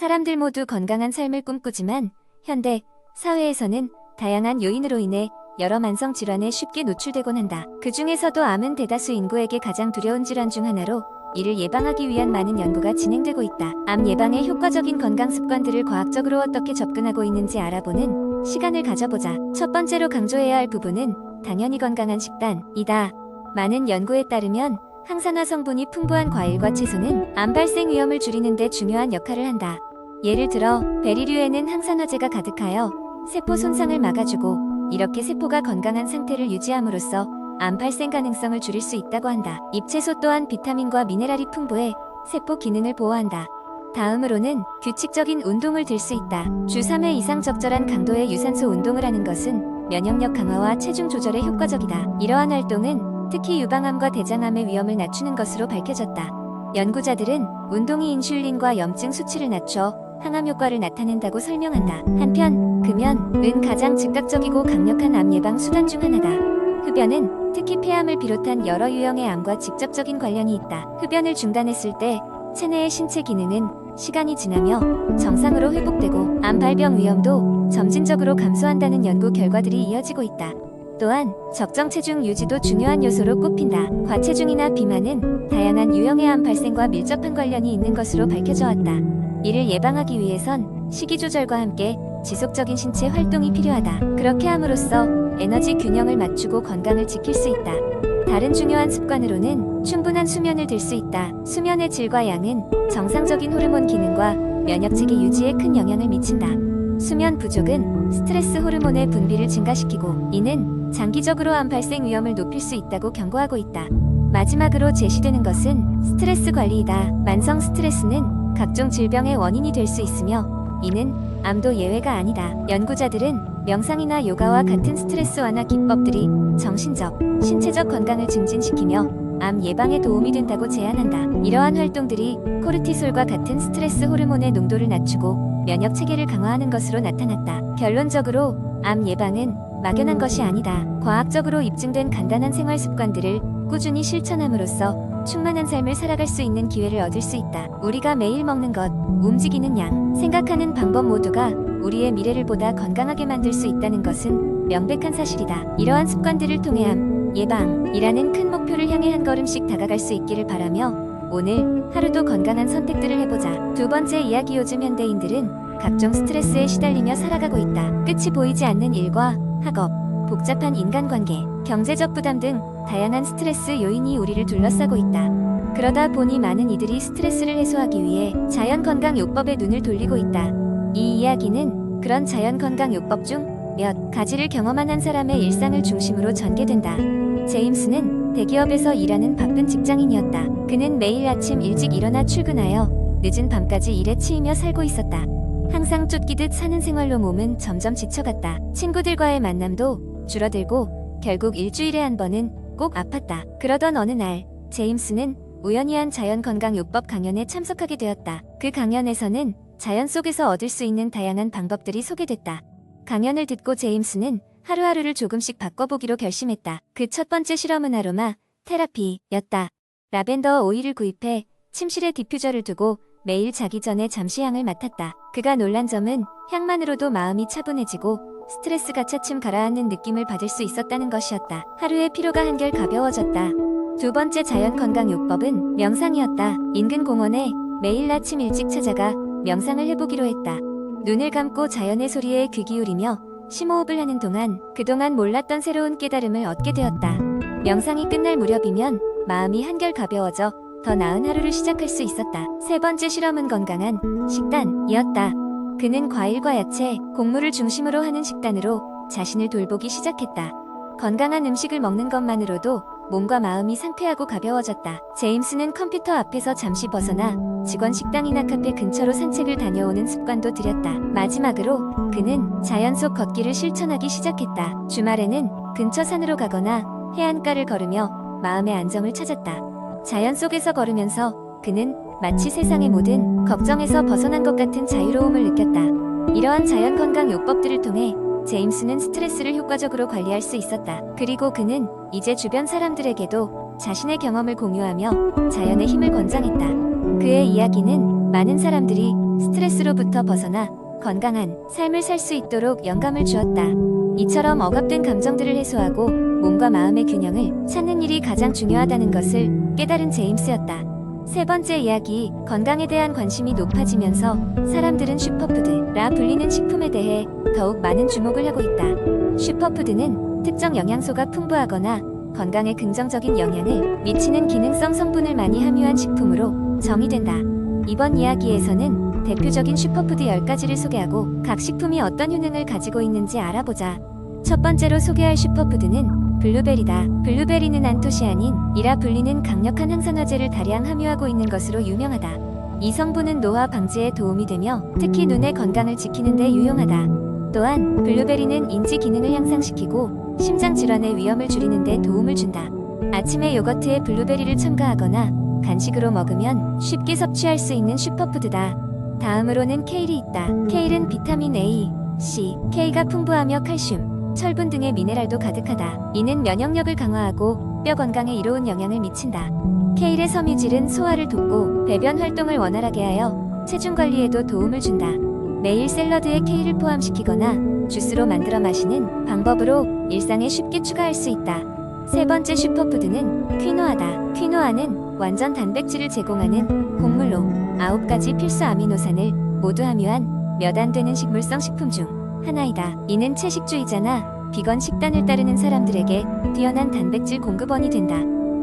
사람들 모두 건강한 삶을 꿈꾸지만 현대 사회에서는 다양한 요인으로 인해 여러 만성 질환에 쉽게 노출되곤 한다. 그 중에서도 암은 대다수 인구에게 가장 두려운 질환 중 하나로 이를 예방하기 위한 많은 연구가 진행되고 있다. 암 예방에 효과적인 건강 습관들을 과학적으로 어떻게 접근하고 있는지 알아보는 시간을 가져보자. 첫 번째로 강조해야 할 부분은 당연히 건강한 식단이다. 많은 연구에 따르면 항산화 성분이 풍부한 과일과 채소는 암 발생 위험을 줄이는 데 중요한 역할을 한다. 예를 들어 베리류에는 항산화제가 가득하여 세포 손상을 막아주고 이렇게 세포가 건강한 상태를 유지함으로써 암 발생 가능성을 줄일 수 있다고 한다. 잎채소 또한 비타민과 미네랄이 풍부해 세포 기능을 보호한다. 다음으로는 규칙적인 운동을 들 수 있다. 주 3회 이상 적절한 강도의 유산소 운동을 하는 것은 면역력 강화와 체중 조절에 효과적이다. 이러한 활동은 특히 유방암과 대장암의 위험을 낮추는 것으로 밝혀졌다. 연구자들은 운동이 인슐린과 염증 수치를 낮춰 항암 효과를 나타낸다고 설명한다. 한편 금연은 가장 즉각적이고 강력한 암 예방 수단 중 하나다. 흡연은 특히 폐암을 비롯한 여러 유형의 암과 직접적인 관련이 있다. 흡연을 중단했을 때 체내의 신체 기능은 시간이 지나며 정상으로 회복되고 암 발병 위험도 점진적으로 감소한다는 연구 결과들이 이어지고 있다. 또한 적정 체중 유지도 중요한 요소로 꼽힌다. 과체중이나 비만은 다양한 유형의 암 발생과 밀접한 관련이 있는 것으로 밝혀져 왔다. 이를 예방하기 위해선 식이 조절과 함께 지속적인 신체 활동이 필요하다. 그렇게 함으로써 에너지 균형을 맞추고 건강을 지킬 수 있다. 다른 중요한 습관으로는 충분한 수면을 들 수 있다. 수면의 질과 양은 정상적인 호르몬 기능과 면역 체계 유지에 큰 영향을 미친다. 수면 부족은 스트레스 호르몬의 분비를 증가시키고 이는 장기적으로 암 발생 위험을 높일 수 있다고 경고하고 있다. 마지막으로 제시되는 것은 스트레스 관리이다. 만성 스트레스는 각종 질병의 원인이 될 수 있으며 이는 암도 예외가 아니다. 연구자들은 명상이나 요가와 같은 스트레스 완화 기법들이 정신적, 신체적 건강을 증진시키며 암 예방에 도움이 된다고 제안한다. 이러한 활동들이 코르티솔과 같은 스트레스 호르몬의 농도를 낮추고 면역 체계를 강화하는 것으로 나타났다. 결론적으로 암 예방은 막연한 것이 아니다. 과학적으로 입증된 간단한 생활 습관들을 꾸준히 실천함으로써 충만한 삶을 살아갈 수 있는 기회를 얻을 수 있다. 우리가 매일 먹는 것, 움직이는 양, 생각하는 방법 모두가 우리의 미래를 보다 건강하게 만들 수 있다는 것은 명백한 사실이다. 이러한 습관들을 통해 암, 예방이라는 큰 목표를 향해 한 걸음씩 다가갈 수 있기를 바라며 오늘 하루도 건강한 선택들을 해보자. 두 번째 이야기 요즘 현대인들은 각종 스트레스에 시달리며 살아가고 있다. 끝이 보이지 않는 일과 학업, 복잡한 인간관계, 경제적 부담 등 다양한 스트레스 요인이 우리를 둘러싸고 있다. 그러다 보니 많은 이들이 스트레스를 해소하기 위해 자연건강요법에 눈을 돌리고 있다. 이 이야기는 그런 자연건강요법 중 몇 가지를 경험한 한 사람의 일상을 중심으로 전개된다. 제임스는 대기업에서 일하는 바쁜 직장인이었다. 그는 매일 아침 일찍 일어나 출근하여 늦은 밤까지 일에 치이며 살고 있었다. 항상 쫓기듯 사는 생활로 몸은 점점 지쳐갔다. 친구들과의 만남도 줄어들고 결국 일주일에 한 번은 꼭 아팠다. 그러던 어느 날 제임스는 우연히 한 자연건강요법 강연에 참석하게 되었다. 그 강연에서는 자연 속에서 얻을 수 있는 다양한 방법들이 소개됐다. 강연을 듣고 제임스는 하루하루를 조금씩 바꿔보기로 결심했다. 그 첫 번째 실험은 아로마 테라피였다. 라벤더 오일을 구입해 침실에 디퓨저를 두고 매일 자기 전에 잠시 향을 맡았다. 그가 놀란 점은 향만으로도 마음이 차분해지고 스트레스가 차츰 가라앉는 느낌을 받을 수 있었다는 것이었다. 하루의 피로가 한결 가벼워졌다. 두 번째 자연 건강 요법은 명상이었다. 인근 공원에 매일 아침 일찍 찾아가 명상을 해보기로 했다. 눈을 감고 자연의 소리에 귀 기울이며 심호흡을 하는 동안 그동안 몰랐던 새로운 깨달음을 얻게 되었다. 명상이 끝날 무렵이면 마음이 한결 가벼워져 더 나은 하루를 시작할 수 있었다. 세 번째 실험은 건강한 식단이었다. 그는 과일과 야채, 곡물을 중심으로 하는 식단으로 자신을 돌보기 시작했다. 건강한 음식을 먹는 것만으로도 몸과 마음이 상쾌하고 가벼워졌다. 제임스는 컴퓨터 앞에서 잠시 벗어나 직원 식당이나 카페 근처로 산책을 다녀오는 습관도 들였다. 마지막으로 그는 자연 속 걷기를 실천하기 시작했다. 주말에는 근처 산으로 가거나 해안가를 걸으며 마음의 안정을 찾았다. 자연 속에서 걸으면서 그는 마치 세상의 모든 걱정에서 벗어난 것 같은 자유로움을 느꼈다. 이러한 자연 건강 요법들을 통해 제임스는 스트레스를 효과적으로 관리할 수 있었다. 그리고 그는 이제 주변 사람들에게도 자신의 경험을 공유하며 자연의 힘을 권장했다. 그의 이야기는 많은 사람들이 스트레스로부터 벗어나 건강한 삶을 살 수 있도록 영감을 주었다. 이처럼 억압된 감정들을 해소하고 몸과 마음의 균형을 찾는 일이 가장 중요하다는 것을 깨달은 제임스였다. 세 번째 이야기, 건강에 대한 관심이 높아지면서 사람들은 슈퍼푸드라 불리는 식품에 대해 더욱 많은 주목을 하고 있다. 슈퍼푸드는 특정 영양소가 풍부하거나 건강에 긍정적인 영향을 미치는 기능성 성분을 많이 함유한 식품으로 정의된다. 이번 이야기에서는 대표적인 슈퍼푸드 10가지를 소개하고 각 식품이 어떤 효능을 가지고 있는지 알아보자. 첫 번째로 소개할 슈퍼푸드는 블루베리다. 블루베리는 안토시아닌 이라 불리는 강력한 항산화제를 다량 함유하고 있는 것으로 유명하다. 이 성분은 노화 방지에 도움이 되며 특히 눈의 건강을 지키는 데 유용하다. 또한 블루베리는 인지 기능을 향상시키고 심장 질환의 위험을 줄이는 데 도움을 준다. 아침에 요거트에 블루베리를 첨가하거나 간식으로 먹으면 쉽게 섭취할 수 있는 슈퍼푸드다. 다음으로는 케일이 있다. 케일은 비타민 A, C, K가 풍부하며 칼슘, 철분 등의 미네랄도 가득하다. 이는 면역력을 강화하고 뼈 건강에 이로운 영향을 미친다. 케일의 섬유질은 소화를 돕고 배변 활동을 원활하게 하여 체중 관리에도 도움을 준다. 매일 샐러드에 케일을 포함시키거나 주스로 만들어 마시는 방법으로 일상에 쉽게 추가할 수 있다. 세 번째 슈퍼푸드는 퀴노아다. 퀴노아는 완전 단백질을 제공하는 곡물로 아홉 가지 필수 아미노산을 모두 함유한 몇 안 되는 식물성 식품 중 하나이다. 이는 채식주의자나 비건 식단을 따르는 사람들에게 뛰어난 단백질 공급원이 된다.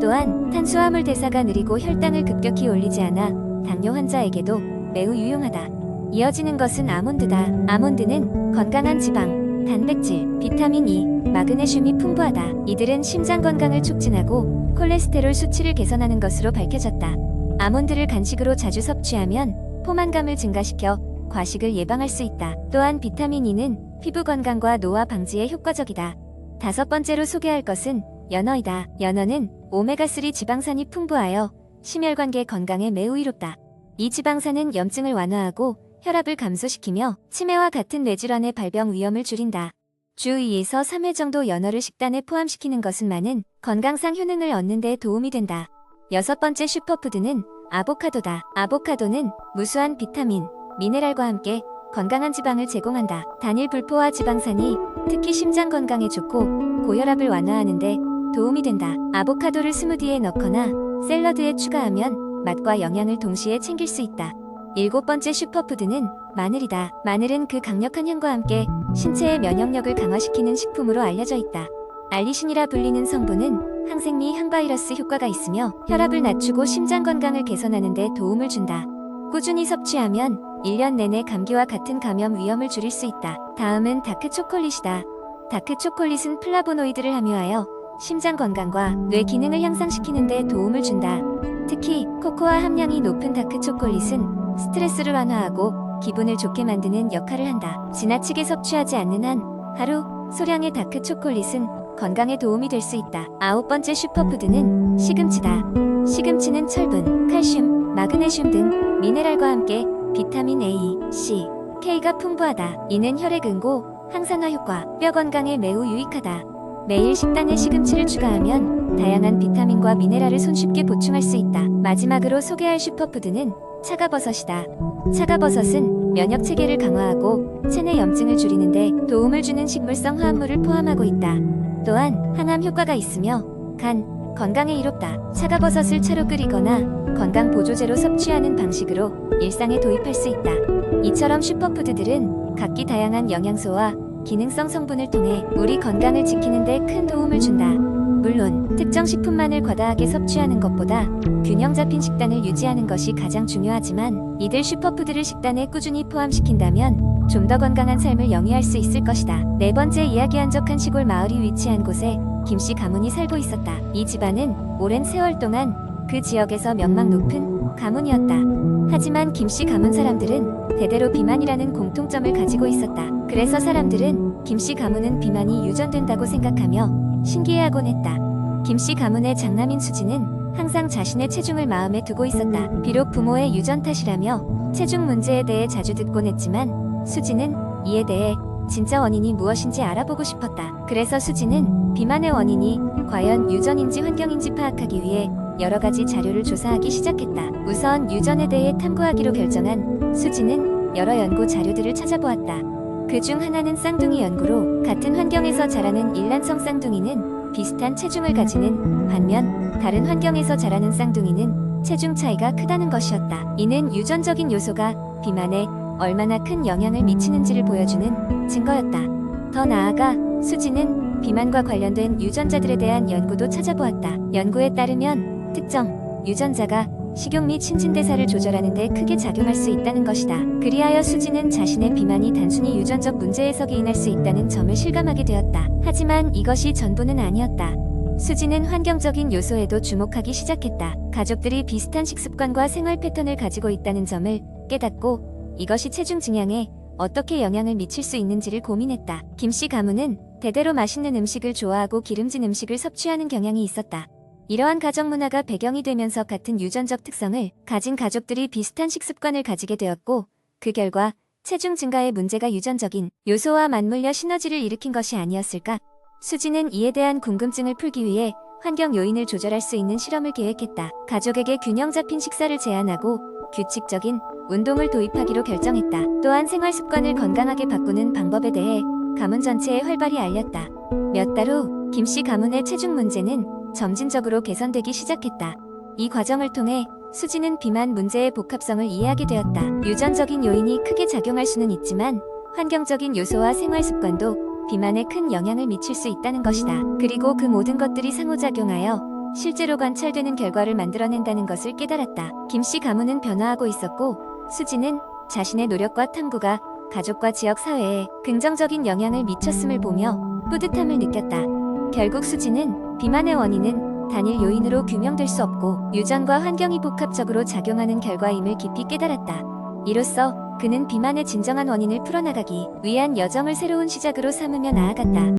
또한 탄수화물 대사가 느리고 혈당을 급격히 올리지 않아 당뇨 환자에게도 매우 유용하다. 이어지는 것은 아몬드다. 아몬드는 건강한 지방, 단백질, 비타민 E, 마그네슘이 풍부하다. 이들은 심장 건강을 촉진하고 콜레스테롤 수치를 개선하는 것으로 밝혀졌다. 아몬드를 간식으로 자주 섭취하면 포만감을 증가시켜 과식을 예방할 수 있다. 또한 비타민 E는 피부 건강과 노화 방지에 효과적이다. 다섯 번째로 소개할 것은 연어이다. 연어는 오메가3 지방산이 풍부하여 심혈관계 건강에 매우 이롭다. 이 지방산은 염증을 완화하고 혈압을 감소시키며 치매와 같은 뇌질환의 발병 위험을 줄인다. 주 2에서 3회 정도 연어를 식단에 포함시키는 것은 많은 건강상 효능을 얻는 데 도움이 된다. 여섯 번째 슈퍼푸드는 아보카도다. 아보카도는 무수한 비타민, 미네랄과 함께 건강한 지방을 제공한다. 단일 불포화 지방산이 특히 심장 건강에 좋고 고혈압을 완화하는데 도움이 된다. 아보카도를 스무디에 넣거나 샐러드에 추가하면 맛과 영양을 동시에 챙길 수 있다. 일곱 번째 슈퍼푸드는 마늘이다. 마늘은 그 강력한 향과 함께 신체의 면역력을 강화시키는 식품으로 알려져 있다. 알리신이라 불리는 성분은 항생미 항바이러스 효과가 있으며 혈압을 낮추고 심장 건강을 개선하는 데 도움을 준다. 꾸준히 섭취하면 1년 내내 감기와 같은 감염 위험을 줄일 수 있다. 다음은 다크 초콜릿이다. 다크 초콜릿은 플라보노이드를 함유하여 심장 건강과 뇌 기능을 향상시키는 데 도움을 준다. 특히 코코아 함량이 높은 다크 초콜릿은 스트레스를 완화하고 기분을 좋게 만드는 역할을 한다. 지나치게 섭취하지 않는 한 하루 소량의 다크 초콜릿은 건강에 도움이 될 수 있다. 아홉 번째 슈퍼푸드는 시금치다. 시금치는 철분, 칼슘, 마그네슘 등 미네랄과 함께 비타민 A, C, K가 풍부하다. 이는 혈액 응고, 항산화 효과, 뼈 건강에 매우 유익하다. 매일 식단에 시금치를 추가하면 다양한 비타민과 미네랄을 손쉽게 보충할 수 있다. 마지막으로 소개할 슈퍼푸드는 차가버섯이다. 차가버섯은 면역 체계를 강화하고 체내 염증을 줄이는데 도움을 주는 식물성 화합물을 포함하고 있다. 또한 항암 효과가 있으며 간, 건강에 이롭다. 차가버섯을 차로 끓이거나 건강 보조제로 섭취하는 방식으로 일상에 도입할 수 있다. 이처럼 슈퍼푸드들은 각기 다양한 영양소와 기능성 성분을 통해 우리 건강을 지키는 데 큰 도움을 준다. 물론 특정 식품만을 과다하게 섭취하는 것보다 균형 잡힌 식단을 유지하는 것이 가장 중요하지만 이들 슈퍼푸드를 식단에 꾸준히 포함시킨다면 좀 더 건강한 삶을 영위할 수 있을 것이다. 네 번째 이야기 한 적한 시골 마을이 위치한 곳에 김씨 가문이 살고 있었다. 이 집안은 오랜 세월 동안 그 지역에서 명망 높은 가문이었다. 하지만 김씨 가문 사람들은 대대로 비만이라는 공통점을 가지고 있었다. 그래서 사람들은 김씨 가문은 비만이 유전된다고 생각하며 신기해하곤 했다. 김씨 가문의 장남인 수지는 항상 자신의 체중을 마음에 두고 있었다. 비록 부모의 유전 탓이라며 체중 문제에 대해 자주 듣곤 했지만 수지는 이에 대해 진짜 원인이 무엇인지 알아보고 싶었다. 그래서 수지는 비만의 원인이 과연 유전인지 환경인지 파악하기 위해 여러 가지 자료를 조사하기 시작했다. 우선 유전에 대해 탐구하기로 결정한 수지는 여러 연구 자료들을 찾아보았다. 그 중 하나는 쌍둥이 연구로 같은 환경에서 자라는 일란성 쌍둥이는 비슷한 체중을 가지는 반면 다른 환경에서 자라는 쌍둥이는 체중 차이가 크다는 것이었다. 이는 유전적인 요소가 비만에 얼마나 큰 영향을 미치는지를 보여주는 증거였다. 더 나아가 수지는 비만과 관련된 유전자들에 대한 연구도 찾아보았다. 연구에 따르면 특정 유전자가 식욕 및 신진대사를 조절하는 데 크게 작용할 수 있다는 것이다. 그리하여 수지는 자신의 비만이 단순히 유전적 문제에서 기인할 수 있다는 점을 실감하게 되었다. 하지만 이것이 전부는 아니었다. 수지는 환경적인 요소에도 주목하기 시작했다. 가족들이 비슷한 식습관과 생활 패턴을 가지고 있다는 점을 깨닫고 이것이 체중 증량에 어떻게 영향을 미칠 수 있는지를 고민했다. 김씨 가문은 대대로 맛있는 음식을 좋아하고 기름진 음식을 섭취하는 경향이 있었다. 이러한 가정 문화가 배경이 되면서 같은 유전적 특성을 가진 가족들이 비슷한 식습관을 가지게 되었고 그 결과 체중 증가의 문제가 유전적인 요소와 맞물려 시너지를 일으킨 것이 아니었을까? 수지는 이에 대한 궁금증을 풀기 위해 환경 요인을 조절할 수 있는 실험을 계획했다. 가족에게 균형 잡힌 식사를 제안하고 규칙적인 운동을 도입하기로 결정했다. 또한 생활 습관을 건강하게 바꾸는 방법에 대해 가문 전체에 활발히 알렸다. 몇 달 후 김씨 가문의 체중 문제는 점진적으로 개선되기 시작했다. 이 과정을 통해 수지는 비만 문제의 복합성을 이해하게 되었다. 유전적인 요인이 크게 작용할 수는 있지만 환경적인 요소와 생활 습관도 비만에 큰 영향을 미칠 수 있다는 것이다. 그리고 그 모든 것들이 상호작용하여 실제로 관찰되는 결과를 만들어낸다는 것을 깨달았다. 김씨 가문은 변화하고 있었고 수지는 자신의 노력과 탐구가 가족과 지역 사회에 긍정적인 영향을 미쳤음을 보며 뿌듯함을 느꼈다. 결국 수지는 비만의 원인은 단일 요인으로 규명될 수 없고 유전과 환경이 복합적으로 작용하는 결과임을 깊이 깨달았다. 이로써 그는 비만의 진정한 원인을 풀어나가기 위한 여정을 새로운 시작으로 삼으며 나아갔다.